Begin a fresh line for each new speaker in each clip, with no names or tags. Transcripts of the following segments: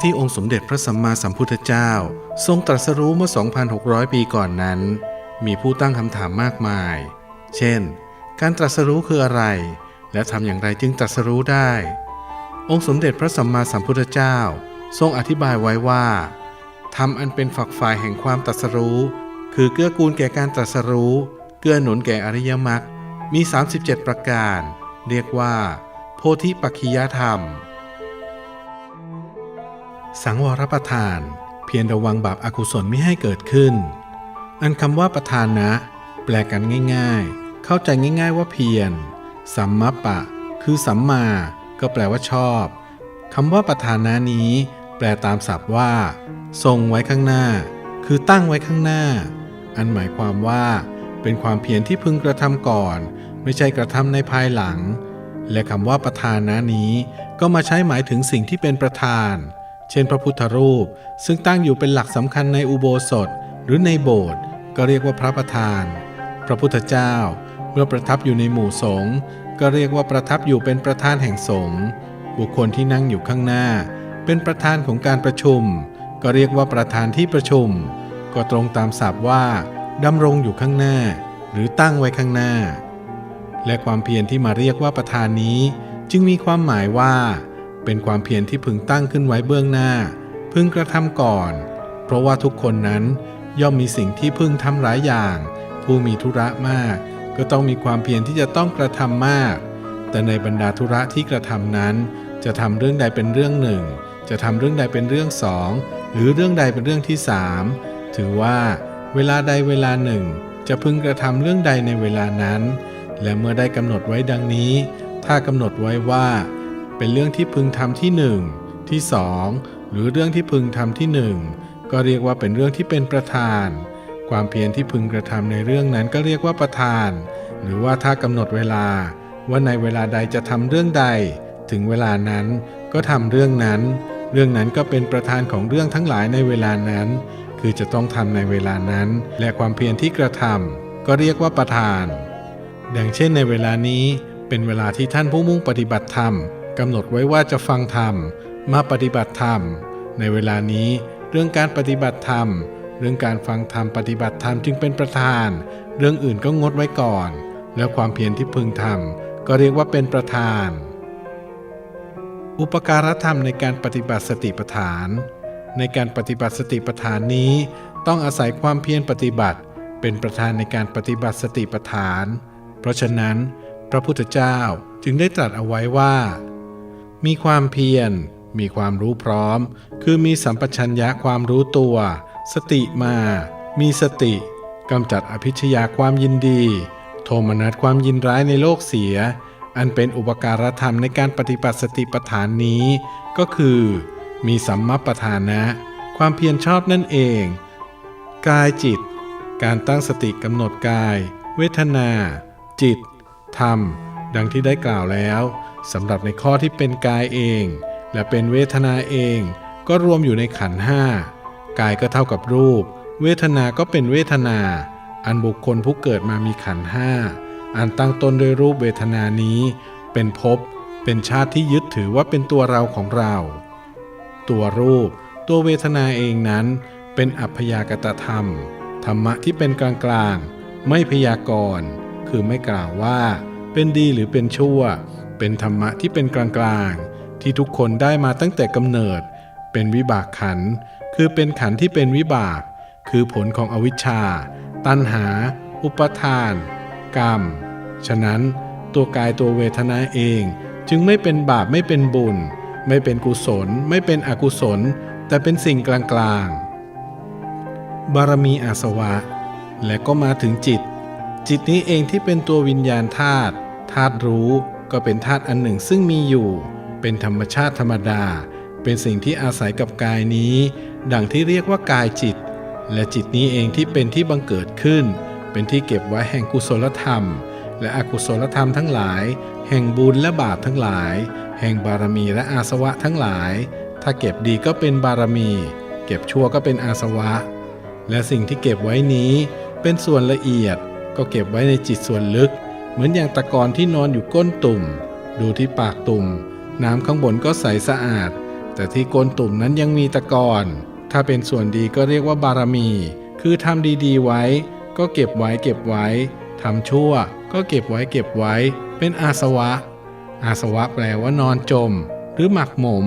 ที่องค์สมเด็จพระสัมมาสัมพุทธเจ้า ทรงตรัสรู้เมื่อ 2,600 ปีก่อนนั้น มีผู้ตั้งคำถามมากมาย เช่น การตรัสรู้คืออะไร และทำอย่างไรจึงตรัสรู้ได้ องค์สมเด็จพระสัมมาสัมพุทธเจ้า ทรงอธิบายไว้ว่าธรรมอันเป็นฝักฝ่ายแห่งความตรัสรู้ คือเกื้อกูลแก่การตรัสรู้ เกื้อหนุนแก่อริยมรรค มี 37 ประการ เรียกว่า โพธิปัจขิยธรรม สังวรประทาน เพียรระวังบาปอากุศลไม่ให้เกิดขึ้น อันคำว่าประทานนะ แปลกันง่ายๆ เข้าใจง่ายๆว่าเพียร สัมมาปะ คือสัมมา ก็แปลว่าชอบคำว่าประธานะนี้ แปลตามศัพท์ว่า ทรงไว้ข้างหน้า คือตั้งไว้ข้างหน้า อันหมายความว่า เป็นความเพียรที่พึงกระทำก่อน ไม่ใช่กระทำในภายหลัง และคำว่าประธานะนี้ ก็มาใช้หมายถึงสิ่งที่เป็นประธาน เช่น พระพุทธรูป ซึ่งตั้งอยู่เป็นหลักสำคัญในอุโบสถ หรือในโบสถ์ก็เรียกว่าพระประธาน พระพุทธเจ้า เมื่อประทับอยู่ในหมู่สงฆ์ก็เรียกว่าประทับอยู่เป็นประธานแห่งสงฆ์บุคคลที่นั่งอยู่ข้างหน้า เป็นประธานของการประชุม ก็เรียกว่าประธานที่ประชุม ก็ตรงตามศัพท์ว่าดำรงอยู่ข้างหน้า หรือตั้งไว้ข้างหน้า และความเพียรที่มาเรียกว่าประธานนี้ จึงมีความหมายว่า เป็นความเพียรที่พึงตั้งขึ้นไว้เบื้องหน้า พึงกระทำก่อน เพราะว่าทุกคนนั้นย่อมมีสิ่งที่พึงทำหลายอย่าง ผู้มีธุระมาก ก็ต้องมีความเพียรที่จะต้องกระทำมาก แต่ในบรรดาธุระที่กระทำนั้น จะทำเรื่องใดเป็นเรื่องหนึ่ง จะทำเรื่องใดเป็นเรื่องสอง หรือเรื่องใดเป็นเรื่องที่สามถือว่า เวลาใดเวลาหนึ่ง จะพึงกระทำเรื่องใดในเวลานั้น และเมื่อได้กำหนดไว้ดังนี้ ถ้ากำหนดไว้ว่า เป็นเรื่องที่พึงทำที่หนึ่งที่สองหรือเรื่องที่พึงทำที่หนึ่งก็เรียกว่าเป็นเรื่องที่เป็นประธาน ความเพียรที่พึงกระทำในเรื่องนั้นก็เรียกว่าประธาน หรือว่าถ้ากำหนดเวลา ว่าในเวลาใดจะทำเรื่องใด ถึงเวลานั้นก็ทำเรื่องนั้น เรื่องนั้นก็เป็นประธานของเรื่องทั้งหลายในเวลานั้น คือจะต้องทำในเวลานั้น และความเพียรที่กระทำก็เรียกว่าประธาน ดังเช่นในเวลานี้เป็นเวลาที่ท่านผู้มุ่งปฏิบัติธรรม กำหนดไว้ว่าจะฟังธรรม มาปฏิบัติธรรม ในเวลานี้เรื่องการปฏิบัติธรรม เรื่องการฟังธรรมปฏิบัติธรรมจึงเป็นประธาน เรื่องอื่นก็งดไว้ก่อน แล้วความเพียรที่พึงทำก็เรียกว่าเป็นประธาน อุปการธรรมในการปฏิบัติสติปัฏฐาน ในการปฏิบัติสติปัฏฐานนี้ต้องอาศัยความเพียรปฏิบัติ เป็นประธานในการปฏิบัติสติปัฏฐาน เพราะฉะนั้น พระพุทธเจ้าจึงได้ตรัสเอาไว้ว่า มีความเพียร มีความรู้พร้อม คือมีสัมปชัญญะความรู้ตัว สติมา มีสติกำจัดอภิชยาความยินดี โทมนัสความยินร้ายในโลกเสีย อันเป็นอุปการธรรมในการปฏิบัติสติปัฏฐานนี้ ก็คือ มีสัมมาปทานะ ความเพียรชอบนั่นเอง กายจิต การตั้งสติกำหนดกาย เวทนา จิต ธรรม ดังที่ได้กล่าวแล้ว สำหรับในข้อที่เป็นกายเอง และเป็นเวทนาเอง ก็รวมอยู่ในขันห้ากายก็เท่ากับรูป เวทนาก็เป็นเวทนา อันบุคคลผู้เกิดมามีขันห้าอันตั้งต้นด้วยรูปเวทนานี้ เป็นภพเป็นชาติที่ยึดถือว่าเป็นตัวเราของเรา ตัวรูป ตัวเวทนาเองนั้น เป็นอัพยากตธรรม ธรรมะที่เป็นกลางกลางไม่พยากรณ์คือไม่กล่าวว่า เป็นดีหรือเป็นชั่ว เป็นธรรมะที่เป็นกลางกลางๆ ที่ทุกคนได้มาตั้งแต่กำเนิด เป็นวิบากขัน คือเป็นขันที่เป็นวิบาก คือผลของอวิชชา ตัณหา อุปทาน กรรม ฉะนั้นตัวกายตัวเวทนาเอง จึงไม่เป็นบาปไม่เป็นบุญ ไม่เป็นกุศล ไม่เป็นอกุศล แต่เป็นสิ่งกลางๆ บารมีอาสวะ และก็มาถึงจิตจิตนี้เองที่เป็นตัววิญญาณธาตุธาตุรู้ ก็เป็นธาตุอันหนึ่งซึ่งมีอยู่ เป็นธรรมชาติธรรมดา เป็นสิ่งที่อาศัยกับกายนี้ ดังที่เรียกว่ากายจิต และจิตนี้เองที่เป็นที่บังเกิดขึ้น เป็นที่เก็บไว้แห่งกุศลธรรม และอกุศลธรรมทั้งหลาย แห่งบุญและบาปทั้งหลาย แห่งบารมีและอาสวะทั้งหลาย ถ้าเก็บดีก็เป็นบารมี เก็บชั่วก็เป็นอาสวะ และสิ่งที่เก็บไว้นี้ เป็นส่วนละเอียดก็เก็บไว้ในจิตส่วนลึก เหมือนอย่างตะกอนที่นอนอยู่ก้นตุ่ม ดูที่ปากตุ่ม น้ำข้างบนก็ใสสะอาด แต่ที่ก้นตุ่มนั้นยังมีตะกอน ถ้าเป็นส่วนดีก็เรียกว่าบารมี คือทำดีๆไว้ ก็เก็บไว้เก็บไว้ทำชั่ว ก็เก็บไว้เก็บไว้ เป็นอาสวะ อาสวะแปลว่านอนจม หรือหมักหมม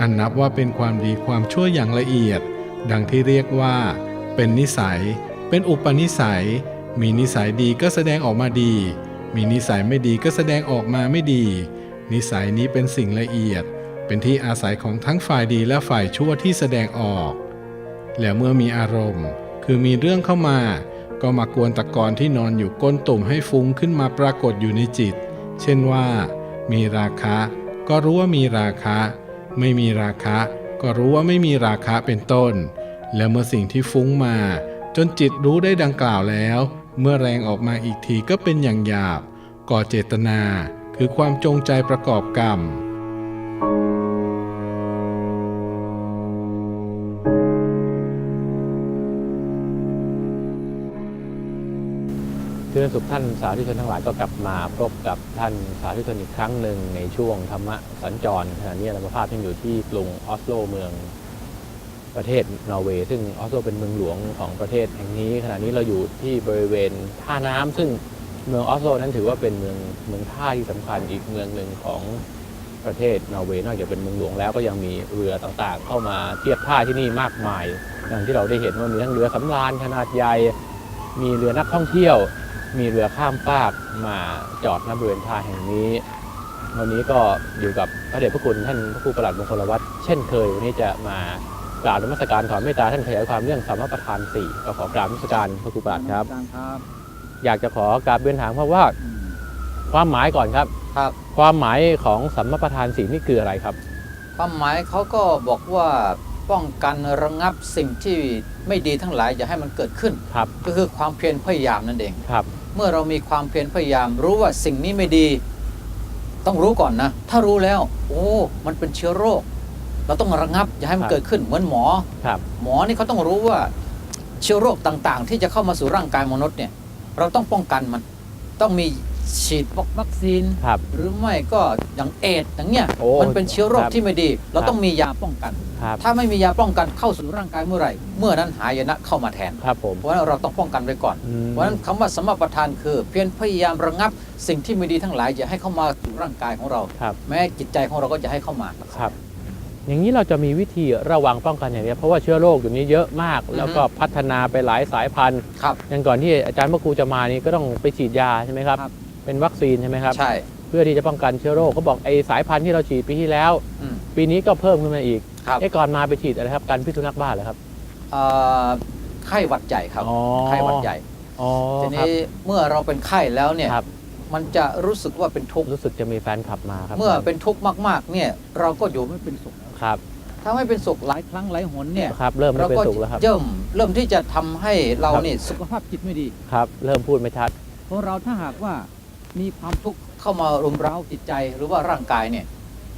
อันนับว่าเป็นความดีความชั่วอย่างละเอียด ดังที่เรียกว่า เป็นนิสัย เป็นอุปนิสัย มีนิสัยดีก็แสดงออกมาดี มีนิสัยไม่ดีก็แสดงออกมาไม่ดี นิสัยนี้เป็นสิ่งละเอียด เป็นที่อาศัยของทั้งฝ่ายดีและฝ่ายชั่วที่แสดงออก แล้วเมื่อมีอารมณ์ คือมีเรื่องเข้ามา ก็มากวนตะกอนที่นอนอยู่ก้นตุ่มให้ฟุ้งขึ้นมาปรากฏอยู่ในจิต เช่นว่า มีราคะ ก็รู้ว่ามีราคะ ไม่มีราคะ ก็รู้ว่าไม่มีราคะเป็นต้น แล้วเมื่อสิ่งที่ฟุ้งมา จนจิตรู้ได้ดังกล่าวแล้ว เมื่อแรงออกมาอีกทีก็เป็นอย่างหยาบ ก่อเจตนาคือความจงใจประกอบกรรม
คือสุขท่านสาธุชนทั้งหลายก็กลับมาพบกับท่านสาธุชนอีกครั้งหนึ่งในช่วงธรรมะสัญจรขณะนี้เราภาพที่อยู่ที่กรุงออสโลเมือง ประเทศนอร์เวย์ซึ่งออสโลเป็นเมืองหลวงของประเทศแห่งนี้ ขณะนี้เราอยู่ที่บริเวณท่าน้ำซึ่งเมืองออสโลนั้นถือว่าเป็นเมืองเมืองท่าที่สำคัญอีกเมืองหนึ่งของประเทศนอร์เวย์นอกจากเป็นเมืองหลวงแล้วก็ยังมีเรือต่างๆ เข้ามาเทียบท่าที่นี่มากมายอย่างที่เราได้เห็นว่ามีทั้งเรือสำราญขนาดใหญ่ มีเรือนักท่องเที่ยว มีเรือข้ามฟากมาจอดณบริเวณท่าแห่งนี้วันนี้ก็อยู่กับพระเดชพระคุณท่านพระครูประหลัดมงคลวัฒน์เช่นเคยวันนี้จะมา กราบนมัสการถอนเมตตาท่านขยายความเรื่องสัมมาประธานสี่ก็ขอกราบนมัสการพระครูประหลัดครับ
ครับ
อยากจะขอกราบเรียนถามเพราะว่าความหมายก่อนครับ
ครับ
ความหมายของสัมมาประธานสี่นี่คืออะไรครับ
ความหมายเขาก็บอกว่าป้องกันระงับสิ่งที่ไม่ดีทั้งหลายอย่าให้มันเกิดขึ้น
ครับ
ก็คือความเพียรพยายามนั่นเอง
ครับ
เมื่อเรามีความเพียรพยายามรู้ว่าสิ่งนี้ไม่ดี ต้องรู้ก่อนนะ ถ้ารู้แล้ว โอ้ มันเป็นเชื้อโรค เราต้องระงับอย่าให้มันเกิดขึ้นเหมือนหมอ
ครับ
หมอนี่เขาต้องรู้ว่าเชื้อโรคต่างๆ ที่จะเข้ามาสู่ร่างกายมนุษย์เนี่ย เราต้องป้องกันมัน ต้องมีฉีดวัคซีน
ครับ
หรือไม่ก็อย่างเอดส์อย่างเงี้ย
โอ้
มันเป็นเชื้อโรค
ครับ
ที่ไม่ดี เรา
ครับ
ต้องมียาป้องกัน
ครับ
ถ้าไม่มียาป้องกันเข้าสู่ร่างกายเมื่อไหร่ เมื่อนั้นหายนะเข้ามาแทน
ครับผม
เพราะฉะนั้นเราต้องป้องกันไว้ก่อน
อืม
เพราะฉะนั้นคำว่าสมประทานคือ เพียรพยายามระงับสิ่งที่ไม่ดีทั้งหลายอย่าให้เข้ามาสู่ร่างกายของเรา
ครับ
แม้จิตใจของเราก็จะให้เข้ามา
ครับ อย่างนี้เราจะมีวิธีระวังป้องกันอย่างไรเพราะว่าเชื้อโรคอยู่นี้เยอะมาก แล้วก็พัฒนาไปหลายสายพันธุ์
ครับ
อย่างก่อนที่อาจารย์พระครูจะมานี่ก็ต้องไปฉีดยาใช่ไหมครับ
ครับ
เป็นวัคซีนใช่ไหมครับ
ใช่
เพื่อที่จะป้องกันเชื้อโรคเขาบอกไอ้สายพันธุ์ที่เราฉีดปีที่แล้ว
อืม
ปีนี้ก็เพิ่มขึ้นมาอีก
ครับ
ไอ้ก่อนมาไปฉีดอะไรครับกันพิษสุนัขบ้าเหรอครับ
เอ่อไข้หวัดใหญ่ครับ
อ๋อ
ไข้หวัดใหญ่
อ๋อ
ที
ครับ
นี้เมื่อเราเป็นไข้แล้วเนี่ย
ครับ
มันจะรู้สึกว่าเป็นทุกข์
รู้สึกจะมีแฟนคลับมาครับ
เมื่อเป็นทุกข์มากๆ เนี่ย เราก็อยู่ไม่เป็นสุขแล้ว
ครับ
ถ้าไม่เป็นสุขหลายครั้งหลายหนเนี่ย
ครับ เริ่มไม่
เรา
เป็น
ก็
สุขแล้วครับ
เริ่มเริ่มที่จะทำให้เรา
ครับ
นี่สุขภาพจิตไม่ดี
ครับ เริ่มพูดไม่ชัด
เพราะเราถ้าหากว่ามีความทุกข์เข้ามารุมเร้าจิตใจหรือว่าร่างกายเนี่ย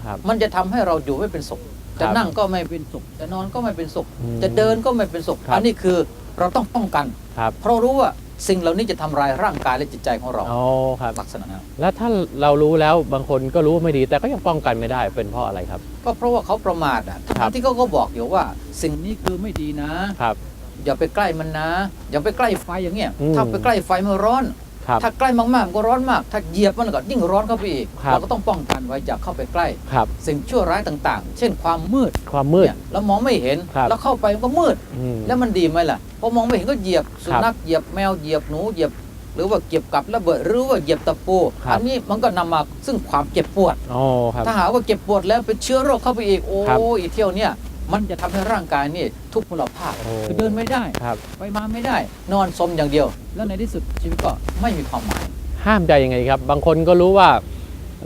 ครับ
มันจะทำให้เราอยู่ไม่เป็นสุขจะ
ครับ
นั่งก็ไม่เป็นสุขจะนอนก็ไม่เป็นสุข
อืม
จะเดินก็ไม่เป็นสุข
ครับ
อันนี้คือเราต้องป้องกัน
ครับ
เพราะรู้ว่า สิ่งเหล่านี้จะทำลายร่างกายและจิตใจของเรา
อ๋อครับ
ลักษณะนั้น
แล้วถ้าเรารู้แล้วบางคนก็รู้ว่าไม่ดีแต่ก็ยังป้องกันไม่ได้เป็นเพราะอะไรครับ
ก็เพราะว่าเขาประมาทอะ
ครั
ทั้
บ
งที่เขาก็บอกอยู่ว่า สิ่งนี้คือไม่ดีนะ
ครับ
อย่าไปใกล้มันนะ อย่าไปใกล้ไฟอย่างเงี้ย
อืม
ถ้าไปใกล้ไฟมันร้อน
คครับ
ถ้าใกล้มากๆมันก็ร้อนมาก ถ้าเหยียบมันก็ยิ่งร้อนเข้าไปอีก
ครับ
เราก็ต้องป้องกันไว้อย่าเข้าไปใกล้
ครับ
สิ่งชั่วร้ายต่างๆ เช่นความมืด
ความมืด
เนี่ยเรามองไม่เห็น
ครับ
แล้วเข้าไปมันก็มืด
อืม
แล้วมันดีไหมล่ะพอมองไม่เห็นก็เหยียบสุ
ครับ
นัขเหยียบแมวเหยียบหนูเหยียบ หรือว่าเก็บกับระเบิดหรือว่าเหยียบตะปู
ครับ
อันนี้มันก็นำมาซึ่งความเจ็บปวด
อ๋อครับ
ถ้าหากว่าเจ็บปวดแล้วเป็นเชื้อโรคเข้าไปอีกโอ้
ครับ
อีเที่ยวเนี่ย มันจะทำให้ร่างกายนี่ทุกพลภาพ
โอ้
คือเดินไม่ได้
ครับ
ไปมาไม่ได้ นอนสมอย่างเดียว แล้วในที่สุดชีวิตก็ไม่มีความหมาย
ห้ามใจยังไงครับ บางคนก็รู้ว่า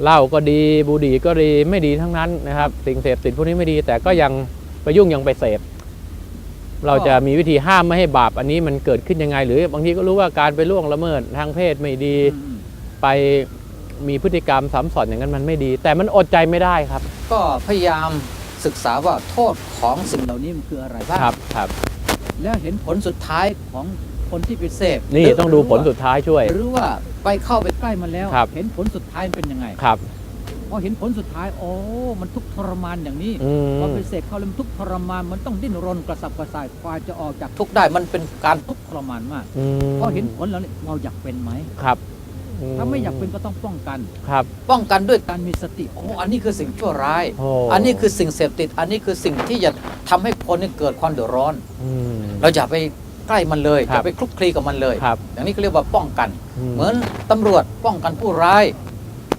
เหล้าก็ดีบุหรี่ก็ดีไม่ดีทั้งนั้นนะครับ สิ่งเสพติดพวกนี้ไม่ดี แต่ก็ยังไปยุ่งยังไปเสพเราจะมีวิธีห้ามไม่ให้บาปอันนี้มันเกิดขึ้นยังไง หรือบางทีก็รู้ว่าการไปล่วงละเมิดทางเพศไม่ดี ไปมีพฤติกรรมซ้ำซ้อนอย่างนั้นมันไม่ดี แต่มันอดใจไม่ได้ครับ
ก็พยายาม ศึกษาว่าโทษของสิ่งเหล่านี้มันคืออะไรบ้าง
ครับครับ
แล้วเห็นผลสุดท้ายของคนที่ไปเสพ
นี่
หรื
ต้องดูผลสุดท้ายช่วย
หรือว่าไปเข้าไปใกล้มันแล้ว
ครับ
เห็นผลสุดท้ายมันเป็นยังไง
ครับ
พอเห็นผลสุดท้ายโอ้มันทุกข์ทรมานอย่างนี้
อืม
พอไปเสพเข้าแล้วมันทุกข์ทรมานมันต้องดิ้นรนกระสับกระส่ายกว่าจะออกจากทุกข์ได้มันเป็นการทุกข์ทรมานมาก
อืม
พอเห็นผลแล้วเนี่ยเราอยากเป็นไหม
ครับ
ถ้าไม่อยากเป็นก็ต้องป้องกัน
ครับ
ป้องกันด้วยการมีสติโอ้อันนี้คือสิ่งชั่วร้าย
โอ้
อันนี้คือสิ่งเสพติด อันนี้คือสิ่งที่จะทำให้คนเนี่ยเกิดความเดือดร้อน
ม
เราอย่าไปใกล้มันเลย
ค
อ
รับ
ย่าไปคลุกคลีกับมันเลย
ครับ
อย่างนี้เขาเรียกว่าป้องกัน
อืม
เหมือนตำรวจป้องกันผู้ร้าย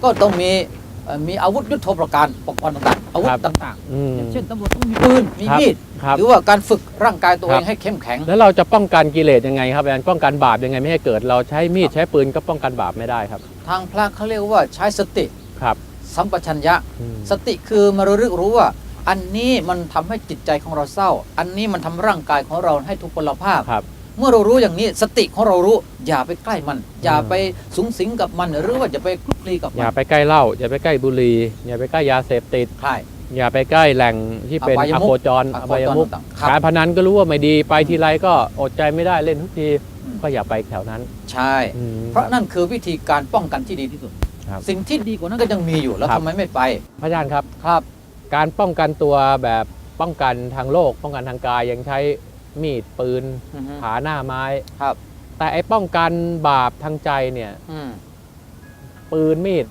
ก็ต้องมีเอ่อ มีอาวุธยุทโธปการปกรณ์ต่างๆอาวุธต่าง
อืม
ๆอย่างเช่นตำรวจต้องมีปืนมี
ครับ
มีด
ครับ
หรือว่าการฝึกร่างกายตัวเอ
ครั
ง
บ
ให้เข้มแข็ง
แล้วเราจะป้องกันกิเลสยังไงครับอาจารย์ป้องกันบาปยังไงไม่ให้เกิด เราใช้มีดใช้ปืนก็ป้องกันบาปไม่ได้ครับ
ทางพระเขาเรียกว่าใช้สติ
ครับ
สัมปชัญญะ
อืม
สติคือมาระลึกรู้ว่าอันนี้มันทำให้จิตใจของเราเศร้า อันนี้มันทำร่างกายของเราให้ทุกพลภาพ
ครับ
เมื่อเรารู้อย่างนี้สติของเรารู้ อย่าไปใกล้มัน อย่าไปสุงสิงกับมันหรือว่าอย่าไปคลุกคลีกับ
อ
มั
ย่านไปใกล้เหล้าอย่าไปใกล้บุหรี่อย่าไปใกล้ยาเสพติด
ใช่
อย่าไปใกล้แหล่งที่เป็น
อบาย
อ
มุข
โคจร
อ
อ
โคจร
บายมุข
ต่างๆครับ
การพนันก็รู้ว่าไม่ดีไปทีไรก็อดใจไม่ได้เล่นทุกที
อืม
ก็อย่าไปแถวนั้น
ใช่
อืม
เพราะนั่นคือวิธีการป้องกันที่ดีที่สุด
ครับ
สิ่งที่ดีกว่านั้นก็ยังมีอยู่แล้ว
ครับ
ทำไมไม่ไป
พระอาจารย์ครับ
ครับ
การป้องกันตัวแบบป้องกันทางโลก ป้องกันทางกายยังใช้ มีดปืน
อือฮึ
ผาหน้าไม้
ครับ
แต่ไอ้ป้องกันบาปทางใจเนี่ย
อืม
ปืนมีด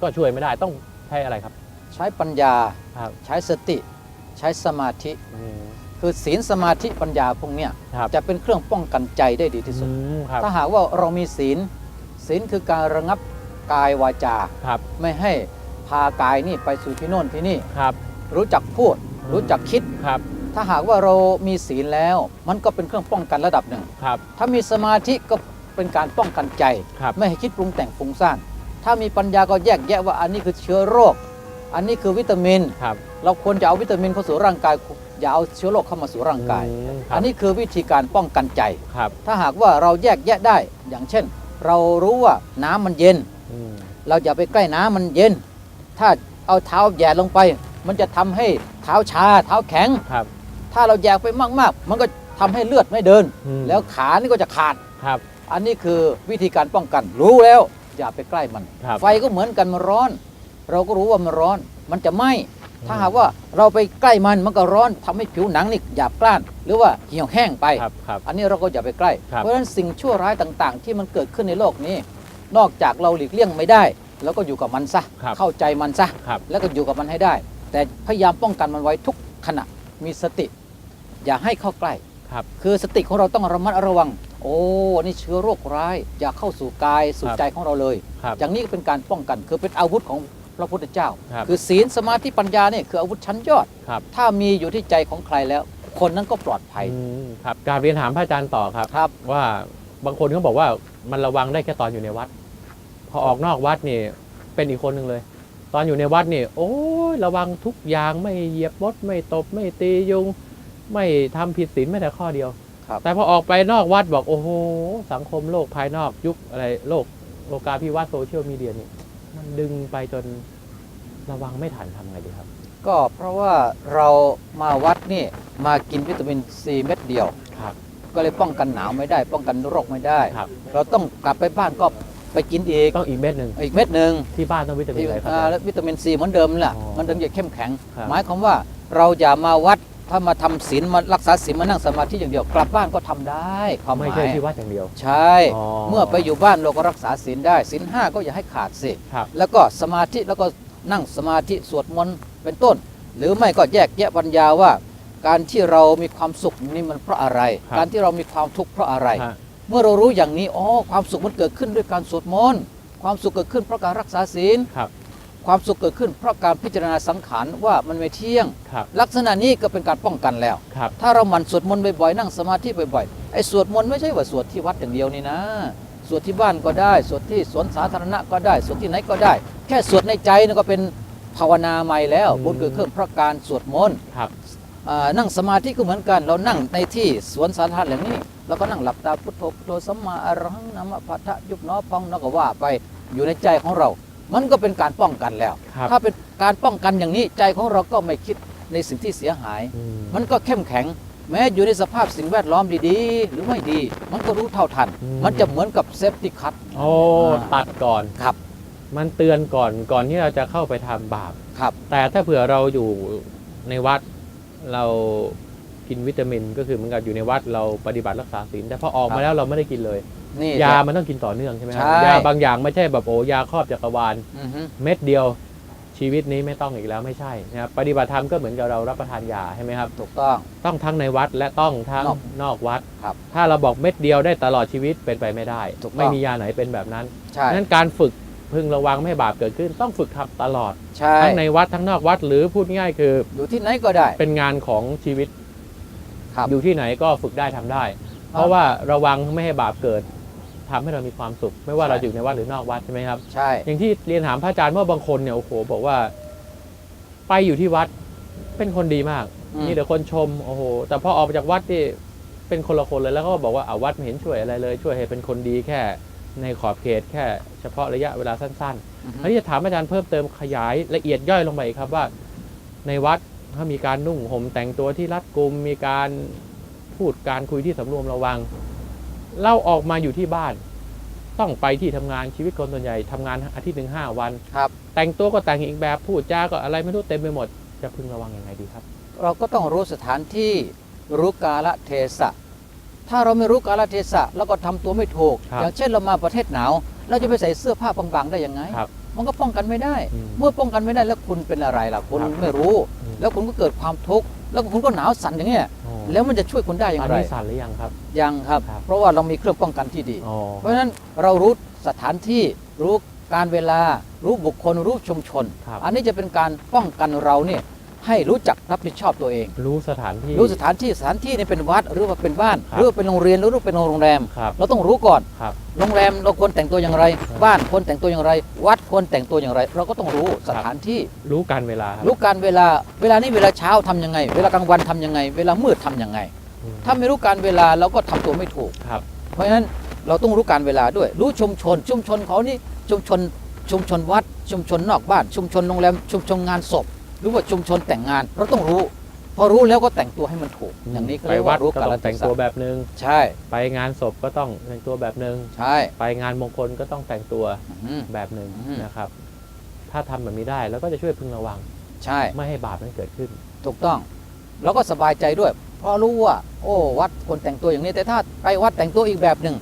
ก็ช่วยไม่ได้ต้องใช้อะไรครับ
ใช้ปัญญา
ครับ
ใช้สติ ใช้สมาธิ
อืม
คือศีลสมาธิปัญญาพวกเนี้ย
ครับ
จะเป็นเครื่องป้องกันใจได้ดีที่สุด
อืมครับ
ถ้าหากว่าเรามีศีล ศีลคือการระงับกายวาจา
ครับ
ไม่ให้พากายนี่ไปสู่ที่โน่นที่นี่
ครับ
รู้จักพูดรู้จักคิด
ครับ
ถ้าหากว่าเรามีศีลแล้ว มันก็เป็นเครื่องป้องกันระดับหนึ่ง
ครับ
ถ้ามีสมาธิก็เป็นการป้องกันใจ
ครับ
ไม่ให้คิดปรุงแต่งฟุ้งซ่าน ถ้ามีปัญญาก็แยกแยะว่าอันนี้คือเชื้อโรค อันนี้คือวิตามิน
ครับ
เราควรจะเอาวิตามินเข้าสู่ร่างกาย อย่าเอาเชื้อโรคเข้ามาสู่ร่างกาย
อืมครับ
อันนี้คือวิธีการป้องกันใจ
ครับ
ถ้าหากว่าเราแยกแยะได้ อย่างเช่น เรารู้ว่าน้ำมันเย็น
อืม
เราอย่าไปใกล้น้ำมันเย็น ถ้าเอาเท้าแหย่ลงไป มันจะทำให้เท้าชา เท้าแข็ง
ครับ
ถ้าเราแหย่ไปมากๆ มันก็ทำให้เลือดไม่เดิน
อืม
แล้วขานี่ก็จะขาด
ครับ
อันนี้คือวิธีการป้องกัน รู้แล้วอย่าไปใกล้มัน
ครับ
ไฟก็เหมือนกันมันร้อน เราก็รู้ว่ามันร้อน มันจะไหม้ถ้าหากว่าเราไปใกล้มันมันก็ร้อนทำให้ผิวหนังนี่หยาบกร้าน หรือว่าเหี่ยวแห้งไป
ครับครับ
อันนี้เราก็อย่าไปใกล้
ครับ
เพราะฉะนั้นสิ่งชั่วร้ายต่างๆ ที่มันเกิดขึ้นในโลกนี้ นอกจากเราหลีกเลี่ยงไม่ได้ แล้วก็อยู่กับมันซะ
ครับ
เข้าใจมันซะ
ครับ
แล้วก็อยู่กับมันให้ได้ แต่พยายามป้องกันมันไว้ทุกขณะมีสติ อย่าให้เข้าใกล้
ครับ
คือสติของเราต้องระมัดระวัง โอ้อันนี่เชื้อโรคร้าย อย่าเข้าสู่กายสู่
ครับ
ใจของเราเลย
ครับ
อย่างนี้ก็เป็นการป้องกัน คือเป็นอาวุธของพระพุทธเจ้า
ครับ
คือศีลสมาธิปัญญาเนี่ยคืออาวุธชั้นยอด
ครับ
ถ้ามีอยู่ที่ใจของใครแล้ว คนนั้นก็ปลอดภัย
อืมครับการเรียนถามพระอาจารย์ต่อครับ
ครับ
ว่าบางคนเขาบอกว่ามันระวังได้แค่ตอนอยู่ในวัด พอออกนอกวัดนี่เป็นอีกคนหนึ่งเลย ตอนอยู่ในวัดนี่โอ้ยระวังทุกอย่างไม่เหยียบมดไม่ตบไม่ตียุง ไม่ทำผิดศีลแม้แต่ข้อเดียว
ครับ
แต่พอออกไปนอกวัดบอกโอ้โห สังคมโลกภายนอกยุคอะไรโลกโลกาภิวัตน์โซเชียลมีเดียนี่มันดึงไปจนระวังไม่ทันทำไงดีครับ
ก็เพราะว่าเรามาวัดนี่มากินวิตามินซีเม็ดเดียว
ครับ
ก็เลยป้องกันหนาวไม่ได้ ป้องกันโรคไม่ได้
ครับ
เราต้องกลับไปบ้านก็ไปกินอีก
ต้องอีกเม็ดหนึ่ง
อีกเม็ดหนึ่ง
ที่บ้านต้องวิตามินอะไรครับ
อ่าแล้ววิตามินซีเหมือนเดิมนั่นแหละ
อ๋อ
มันถึงจะเข้มแข็ง
ครับ
หมายความว่าเราอย่ามาวัด ถ้ามาทำศีลมารักษาศีลมานั่งสมาธิอย่างเดียว กลับบ้านก็ทำได้ความห
ไม่
มาย
ใช่ที่วัดอย่างเดียว
ใช่
อ๋อ
เมื่อไปอยู่บ้านเราก็รักษาศีลได้ศีลห้าก็อย่าให้ขาดสิ
ครับ
แล้วก็สมาธิแล้วก็นั่งสมาธิสวดมนต์เป็นต้น หรือไม่ก็แยกแยะปัญญาว่า การที่เรามีความสุขนี่มันเพราะอะไร
ครับ
การที่เรามีความทุกข์เพราะอะไร
ฮะ
เมื่อเรารู้อย่างนี้อ๋อความสุขมันเกิดขึ้นด้วยการสวดมนต์ความสุขเกิดขึ้นเพราะการรักษาศีล
ครับ
ความสุขเกิดขึ้นเพราะการพิจารณาสังขารว่ามันไม่เที่ยง
ครับ
ลักษณะนี้ก็เป็นการป้องกันแล้ว
ครับ
ถ้าเราหมั่นสวดมนต์บ่อยๆนั่งสมาธิบ่อยๆไอ้สวดมนต์ไม่ใช่ว่าสวดที่วัดอย่างเดียวนี่นะ สวดที่บ้านก็ได้ สวดที่สวนสาธารณะก็ได้ สวดที่ไหนก็ได้ แค่สวดในใจนี่ก็เป็นภาวนาใหม่แล้ว
อืม
บุญเกิดขึ้นเพราะการสวดมนต์
ครับ
อ่านั่งสมาธิก็เหมือนกัน เรานั่งในที่สวนสาธารณะอย่างนี้เราก็นั่งหลับตาพุทโธพุทโธสัมมาอรหังนะมะพะทะยุบหนอพองนก็ว่าไปอยู่ในใจของเรา มันก็เป็นการป้องกันแล้ว
ครับ
ถ้าเป็นการป้องกันอย่างนี้ใจของเราก็ไม่คิดในสิ่งที่เสียหาย
อืม
มันก็เข้มแข็ง แม้อยู่ในสภาพสิ่งแวดล้อมดีๆ หรือไม่ดี มันก็รู้เท่าทัน
อืม
มันจะเหมือนกับเซฟตี้คัท
โอ้ตัดก่อน
ครับ
มันเตือนก่อนก่อนที่เราจะเข้าไปทำบาป
ครับ
แต่ถ้าเผื่อเราอยู่ในวัดเรากินวิตามินก็คือเหมือนกับอยู่ในวัดเราปฏิบัติรักษาศีลแต่พอออก
ครั
มา
บ
แล้วเราไม่ได้กินเลย
นี่
ยา
แหละ
มันต้องกินต่อเนื่องใช่ไหมครั
ใช่
ยาบางอย่างไม่ใช่แบบโอ้ยาครอบจักรวาล
อือฮึ
เม็ดเดียวชีวิตนี้ไม่ต้องอีกแล้วไม่ใช่นะครับปฏิบัติธรรมก็เหมือนกับเรารับประทานยาใช่ไหมครับ
ถูกต้อง
ต้องทั้งในวัดและต้องทั้ง
นอก
นอกวัด
ครับ
ถ้าเราบอกเม็ดเดียวได้ตลอดชีวิตเป็นไปไม่ได้
ถูกต้อง
ไม่มียาไหนเป็นแบบนั้น
ใช่
ฉะนั้นการฝึกพึงระวังไม่ให้บาปเกิดขึ้น ต้องฝึกทำตลอด
ใช่
ทั้งในวัดทั้งนอกวัดหรือพูดง่ายๆคือ
อยู่ที่ไหนก็ได้
เป็นงานของชีวิต
ครับ
อยู่ที่ไหนก็ฝึกได้ทำได้ เพราะว่าระวังไม่ให้บาปเกิด ทำให้เรามีความสุข ไม่ว่า
ใช่
เราอยู่ในวัดหรือนอกวัดใช่ไหมครับ
ใช่
อย่างที่เรียนถามพระอาจารย์ว่าบางคนเนี่ยโอ้โหบอกว่า ไปอยู่ที่วัดเป็นคนดีมาก
อืม
มีแต่คนชมโอ้โหแต่พอออกมาจากวัดนี่เป็นคนละคนเลยแล้วก็บอกว่าอาวัดไม่เห็นช่วยอะไรเลย ช่วยให้เป็นคนดีแค่ในขอบเขตแค่เฉพาะระยะเวลาสั้น
อือ
ๆ
ฮึ
อันนี้จะถามอาจารย์เพิ่มเติมขยายละเอียดย่อยลงไปอีกครับว่า ในวัดถ้ามีการนุ่งห่มแต่งตัวที่รัดกุมมีการพูดการคุยที่สำรวมระวัง เราออกมาอยู่ที่บ้าน ต้องไปที่ทำงานชีวิตคนส่วนใหญ่ทำงานอาทิตย์หนึ่งห้าวัน
ครับ
แต่งตัวก็แต่งอีกแบบพูดจาก็อะไรไม่รู้เต็มไปหมด จะพึงระวังยังไงดีครับ
เราก็ต้องรู้สถานที่รู้กาลเทศะ ถ้าเราไม่รู้กาลเทศะแล้วก็ทำตัวไม่ถูก
ครับ
อย่างเช่นเรามาประเทศหนาว เราจะไปใส่เสื้อผ้าบางๆได้ยังไง
ครับ
มันก็ป้องกันไม่ได้
อืม
เมื่อป้องกันไม่ได้แล้วคุณเป็นอะไรล่ะคุณ
ครับ
ไม่รู้
อืม
แล้วคุณก็เกิดความทุกข์แล้วคุณก็หนาวสั่นอย่างเงี้ย
อ๋อ
แล้วมันจะช่วยคุณได้อย่าง
อัน
ไร
นี้สั่นหรือยังครับ
ยังครับ
ครับ
เพราะว่าเรามีเครื่องป้องกันที่ดี
อ๋อ
เพราะฉะนั้นเรารู้สถานที่รู้การเวลา รู้บุคคลรู้ชุมชน
ครับ
อันนี้จะเป็นการป้องกันเราเนี่ย ให้รู้จักรับผิดชอบตัวเอง
รู้สถานที่
รู้สถานที่สถานที่เนี่ยเป็นวัดหรือว่าเป็นบ้าน
ครับ
หรือว่าเป็นโรงเรียนหรือว่าเป็นโรงแรม
ครับ
เราต้องรู้ก่อน
ครับ
โรงแรมเราควรแต่งตัวอย่างไร บ้านควรแต่งตัวอย่างไร วัดควรแต่งตัวอย่างไร เราก็ต้องรู้สถานที่
รู้การเวลาครับ
รู้การเวลาเวลานี้เวลาเช้าทำยังไง เวลากลางวันทำยังไง เวลามืดทำยังไง
อืม
ถ้าไม่รู้การเวลาเราก็ทำตัวไม่ถูก
ครับ
เพราะฉะนั้นเราต้องรู้การเวลาด้วย รู้ชุมชน ชุมชนเขานี่ชุมชนชุมชนวัด ชุมชนนอกบ้าน ชุมชนโรงแรมชุมชนงานศพ หรือว่าชุมชนแต่งงานเราต้องรู้ พอรู้แล้วก็แต่งตัวให้มันถูก อย่างนี้ก็
ไป
เรียก
วั
ว่า
ด
รู้
ก็
กา
ต้
ล
องแต่ง
เทศะ
ตัวแบบหนึ่ง
ใช่
ไปงานศพก็ต้องแต่งตัวแบบหนึ่ง
ใช่
ไปงานมงคลก็ต้องแต่งตัว
อืม
แบบหนึ่ง
อืม
นะครับ ถ้าทำแบบนี้ได้แล้วก็จะช่วยพึงระวัง
ใช่
ไม่ให้บาปนั้นเกิดขึ้น
ถูกต้องแล้วก็สบายใจด้วย เพราะรู้ว่า โอ้วัดคนแต่งตัวอย่างนี้แต่ถ้าไปวัดแต่งตัวอีกแบบหนึ่ง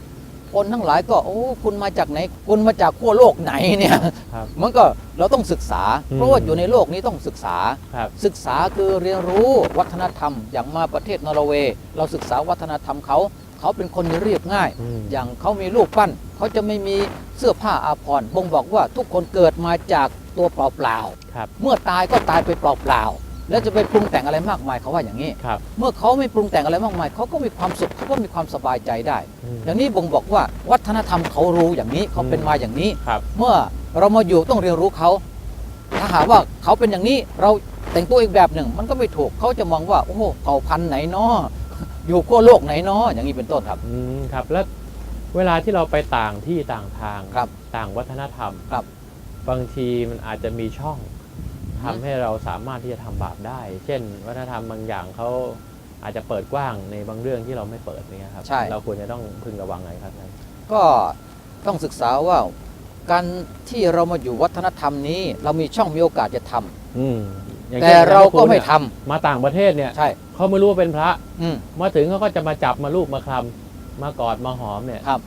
คนทั้งหลายก็โอ้คุณมาจากไหน คุณมาจากขั้วโลกไหนเนี่ย
ครับ
มันก็เราต้องศึกษา
อืม
เพราะว่าอยู่ในโลกนี้ต้องศึกษา
ครับ
ศึกษาคือเรียนรู้วัฒนธรรม อย่างมาประเทศนอร์เวย์เราศึกษาวัฒนธรรมเขาเขาเป็นคนเรียบง่าย
อืม
อย่างเขามีลูกปั้นเขาจะไม่มีเสื้อผ้าอาภรณ์บ่งบอกว่าทุกคนเกิดมาจากตัวเปล่าๆ
ครับ
เมื่อตายก็ตายไปเปล่าๆ แล้วจะไปปรุงแต่งอะไรมากมายเขาว่าอย่างนี้
ครับ
เมื่อเขาไม่ปรุงแต่งอะไรมากมายเขาก็มีความสุขเขาก็มีความสบายใจได้
อืม
อย่างนี้บ่งบอกว่าวัฒนธรรมเขารู้อย่างนี้เขาเป็นมาอย่างนี้
ครับ
เมื่อเรามาอยู่ต้องเรียนรู้เขา ถ้าหากว่าเขาเป็นอย่างนี้เราแต่งตัวอีกแบบหนึ่ง มันก็ไม่ถูกเขาจะมองว่าโอ้โหเผ่าพันธุ์ไหนเนาะอยู่ขั้วโลกไหนเนาะอย่างนี้เป็นต้นครับ
อืมครับ แล้วเวลาที่เราไปต่างที่ต่างทาง
ครับ
ต่างวัฒนธรรม
ครับ
บางทีมันอาจจะมีช่อง ทำ
อืม
ให้เราสามารถที่จะทำบาปได้ เช่น วัฒนธรรมบางอย่างเขาอาจจะเปิดกว้างในบางเรื่องที่เราไม่เปิดเนี่ยครับ
ใช่
เราควรจะต้องพึงระวังไงครับนั้น
ก็ต้องศึกษาว่าการที่เรามาอยู่วัฒนธรรมนี้ เรามีช่องมีโอกาสจะทำ
อืมอย่าง
แต่
ช่น
เราก็
พะคุณ
ไม่
นี่ย
ทำ
มาต่างประเทศเนี่ย
ใช่
เขาไม่รู้ว่าเป็นพระ
อืม
มาถึงเขาก็จะมาจับมาลูบมาคลำมากอดมาหอมเนี่ย
ครับ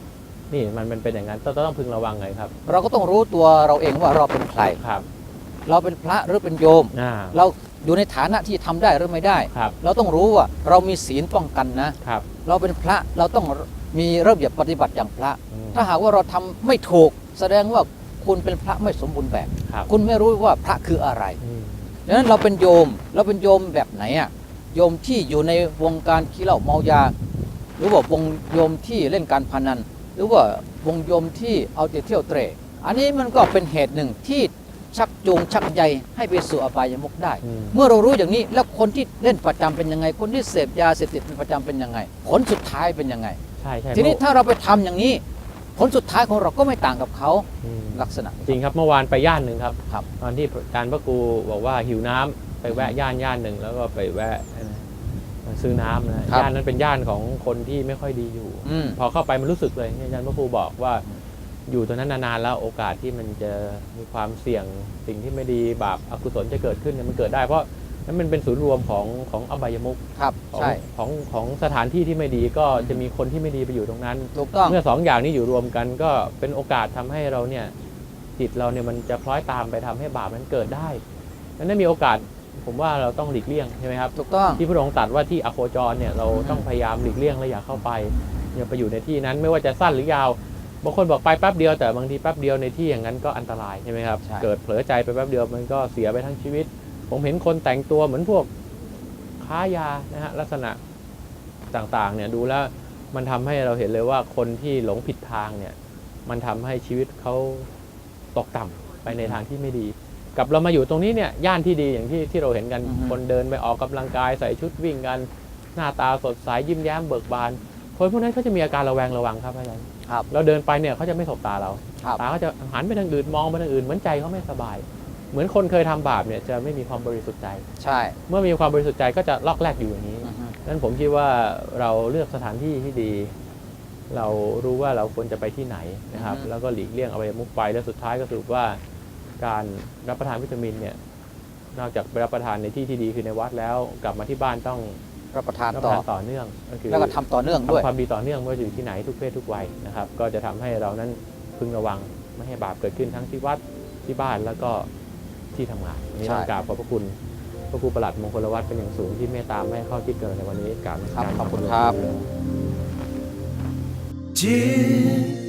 นี่มันมันเป็นอย่างนั้นต้องต้องพึงระวังไงครับ
เราก็ต้องรู้ตัวเราเองว่าเราเป็นใคร
ครับ
เราเป็นพระหรือเป็นโยม
อ่า
เราอยู่ในฐานะที่ทำได้หรือไม่ได้
ครับ
เราต้องรู้ว่าเรามีศีลป้องกันนะ
ครับ
เราเป็นพระเราต้องมีระเบียบปฏิบัติอย่างพระ
อืม
ถ้าหากว่าเราทำไม่ถูก แสดงว่าคุณเป็นพระไม่สมบูรณ์แบบ
ครับ
คุณไม่รู้ว่าพระคืออะไร
อืม
ดังนั้นเราเป็นโยมเราเป็นโยมแบบไหนอะโยมที่อยู่ในวงการขี้เหล้าเมายา หรือว่าวงโยมที่เล่นการพนัน หรือว่าวงโยมที่เอาแต่เที่ยวเตร่อันนี้มันก็เป็นเหตุหนึ่งที่ ชักจูงชักใยให้ไปสู่อบายมุกได้
อืม
เมื่อเรารู้อย่างนี้แล้วคนที่เล่นประจำเป็นยังไง คนที่เสพยาเสพติดเป็นประจำเป็นยังไง ผลสุดท้ายเป็นยังไง
ใช่ใช่
ทีนี้ถ้าเราไปทำอย่างนี้ ผลสุดท้ายของเราก็ไม่ต่างกับเขา
อืม
ลักษณะ
จริงครับเมื่อวานไปย่านหนึ่งครับ
ครับ
ตอนที่อาจารย์พระครูบอกว่าหิวน้ำไปแวะย่านย่านหนึ่งแล้วก็ไปแวะซื้อน้ำนะย่านนั้นเป็นย่านของคนที่ไม่ค่อยดีอยู่
อืม
พอเข้าไปมันรู้สึกเลยเนี่ยอาจารย์พระครูบอกว่า อยู่ตรงนั้นนานๆแล้วโอกาสที่มันจะมีความเสี่ยงสิ่งที่ไม่ดีบาปอกุศลจะเกิดขึ้นเนี่ยมันเกิดได้เพราะนั้นมันเป็นศูนย์รวมของของอบายมุก
ครับ
ของ
ใช่
ของของสถานที่ที่ไม่ดีก็จะมีคนที่ไม่ดีไปอยู่ตรงนั้น
ถูกต้อง
เมื่อสองอย่างนี้อยู่รวมกันก็เป็นโอกาสทำให้เราเนี่ยจิตเราเนี่ยมันจะคล้อยตามไปทำให้บาปนั้นเกิดได้ดังนั้นมีโอกาสผมว่าเราต้องหลีกเลี่ยงใช่ไหมครับ
ถูกต้อง
ที่พระองค์ตรัสว่าที่อโคจรเนี่ยเรา
อืม
ต้องพยายามหลีกเลี่ยงและอย่าเข้าไปอย่าไปอยู่ในที่นั้นไม่ว่าจะสั้นหรือยาว บางคนบอกไปแป๊บเดียวแต่บางทีแป๊บเดียวในที่อย่างนั้นก็อันตรายใช่ไหมครับ
ใช่
เกิดเผลอใจไปแป๊บเดียวมันก็เสียไปทั้งชีวิต ผมเห็นคนแต่งตัวเหมือนพวกค้ายานะฮะลักษณะต่างๆเนี่ยดูแล้วมันทำให้เราเห็นเลยว่าคนที่หลงผิดทางเนี่ย มันทำให้ชีวิตเขาตกต่ำไปในทางที่ไม่ดี กับเรามาอยู่ตรงนี้เนี่ยย่านที่ดีอย่างที่ที่เราเห็นกัน
อือฮึ
คนเดินไปออกกำลังกายใส่ชุดวิ่งกัน หน้าตาสดใสยิ้มแย้มเบิกบานคนพวกนั้นเขาจะมีอาการระแวงระวังครับอาจารย์
ครับ
เราเดินไปเนี่ยเขาจะไม่สบตาเรา
ครับ
ตาเขาจะหันไปทางอื่นมองไปทางอื่นเหมือนใจเขาไม่สบาย เหมือนคนเคยทำบาปเนี่ยจะไม่มีความบริสุทธิ์ใจ
ใช่
เมื่อมีความบริสุทธิ์ใจก็จะลอกแรกอยู่อย่างนี้
อือฮึ
นั้นผมคิดว่าเราเลือกสถานที่ที่ดี เรารู้ว่าเราควรจะไปที่ไหนนะครับ แล้วก็หลีกเลี่ยงเอาไปมุกไปแล้วสุดท้ายก็สรุปว่าการรับประทานวิตามินเนี่ยนอกจากไปรับประทานในที่ที่ดีคือในวัดแล้ว กลับมาที่บ้านต้อง
รับประทาน
รับป
ต่
ระ
อ
ทานต่อเนื่องก็คือ
แล้วก็ทำต่อเนื่องด้วย
ทำความดีต่อเนื่องไม่ว่าจะอยู่ที่ไหนทุกเพศทุกวัยนะครับ ก็จะทำให้เรานั้นพึงระวังไม่ให้บาปเกิดขึ้นทั้งที่วัดที่บ้านแล้วก็ที่ทำงานอันนี้
ใช่
ต้องกราบขอบพระคุณพระครูประหลัดมงคลวัฒน์เป็นอย่างสูงที่เมตตาไม่ให้เข้าที่เกิดในวันนี้กราบ
ครับ
กา
ขอบคุณครับ
จิ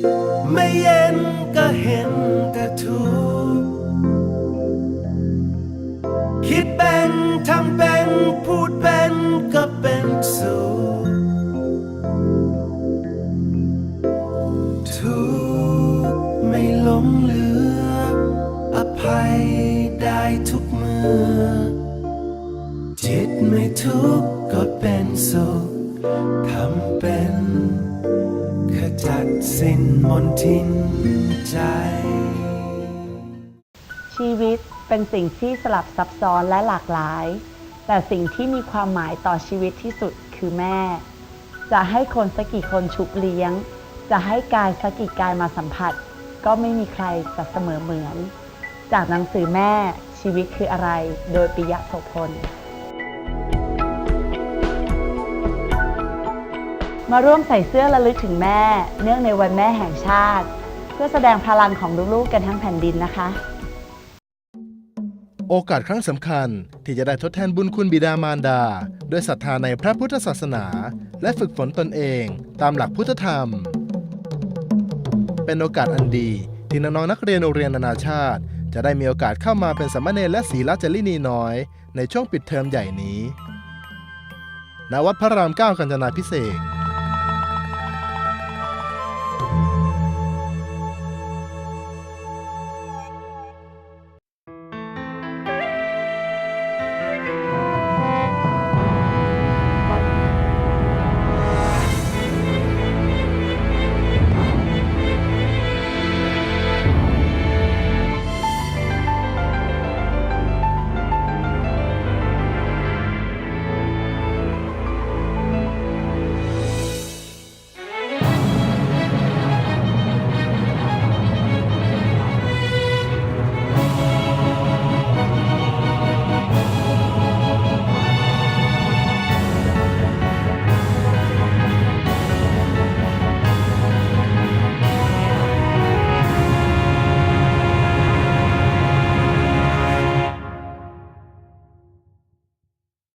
ตไม่เย็นก็เห็นแต่ทุกข์ มนทินใจ
ชีวิตเป็นสิ่งที่สลับซับซ้อนและหลากหลาย แต่สิ่งที่มีความหมายต่อชีวิตที่สุดคือแม่ จะให้คนสักกี่คนชุบเลี้ยง จะให้กายสักกี่กายมาสัมผัส ก็ไม่มีใครจะเสมอเหมือน จากหนังสือแม่ชีวิตคืออะไร โดยปิยะโสพล มาร่วมใส่เสื้อระลึกถึงแม่ เนื่องในวันแม่แห่งชาติ เพื่อแสดงพลังของลูกๆกันทั้งแผ่นดินนะคะ
โอกาสครั้งสำคัญที่จะได้ทดแทนบุญคุณบิดามารดา ด้วยศรัทธาในพระพุทธศาสนา และฝึกฝนตนเองตามหลักพุทธธรรม เป็นโอกาสอันดีที่น้องๆนักเรียนโรงเรียนนานาชาติ จะได้มีโอกาสเข้ามาเป็นสามเณรและศีลจรินีน้อย ในช่วงปิดเทอมใหญ่นี้ณวัดพระรามเก้ากัญจนาพิเศษ